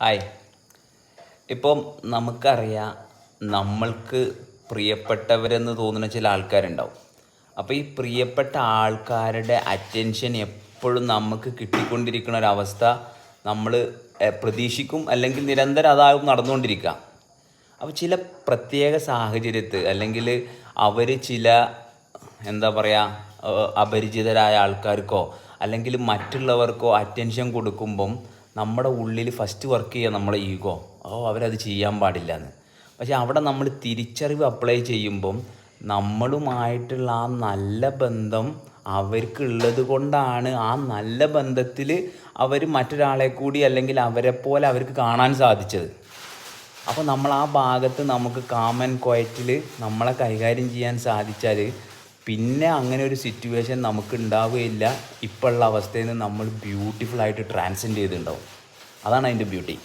Hi. ഇപ്പം നമുക്കറിയാം നമ്മൾക്ക് പ്രിയപ്പെട്ടവരെന്ന് തോന്നുന്ന ചില ആൾക്കാരുണ്ടാവും. അപ്പോൾ ഈ പ്രിയപ്പെട്ട ആൾക്കാരുടെ അറ്റൻഷൻ എപ്പോഴും നമുക്ക് കിട്ടിക്കൊണ്ടിരിക്കുന്ന ഒരവസ്ഥ നമ്മൾ പ്രതീക്ഷിക്കും അല്ലെങ്കിൽ നിരന്തരം അതാകും നടന്നുകൊണ്ടിരിക്കുക. അപ്പോൾ ചില പ്രത്യേക സാഹചര്യത്തിൽ അല്ലെങ്കിൽ അവർ ചില എന്താ പറയുക അപരിചിതരായ ആൾക്കാർക്കോ അല്ലെങ്കിൽ മറ്റുള്ളവർക്കോ അറ്റൻഷൻ കൊടുക്കുമ്പം നമ്മുടെ ഉള്ളിൽ ഫസ്റ്റ് വർക്ക് ചെയ്യുക നമ്മളെ ഈഗോ ഓ അവരത് ചെയ്യാൻ പാടില്ല എന്ന് പക്ഷെ അവിടെ നമ്മൾ തിരിച്ചറിവ് അപ്ലൈ ചെയ്യുമ്പം നമ്മളുമായിട്ടുള്ള ആ നല്ല ബന്ധം അവർക്കുള്ളത് കൊണ്ടാണ് ആ നല്ല ബന്ധത്തിൽ അവർ മറ്റൊരാളെ കൂടി അല്ലെങ്കിൽ അവരെ പോലെ അവർക്ക് കാണാൻ സാധിച്ചത്. അപ്പോൾ നമ്മൾ ആ ഭാഗത്ത് നമുക്ക് കാമൻ കോയറ്റിൽ നമ്മളെ കൈകാര്യം ചെയ്യാൻ സാധിച്ചാൽ പിന്നെ അങ്ങനെ ഒരു സിറ്റുവേഷൻ നമുക്ക് ഉണ്ടാവുകയില്ല ഇപ്പോഴുള്ള അവസ്ഥയിൽ നിന്ന് നമ്മൾ ബ്യൂട്ടിഫുൾ ആയിട്ട് ട്രാൻസെൻഡ് ചെയ്തിട്ടുണ്ടാവും. അതാണ് അതിന്റെ ബ്യൂട്ടി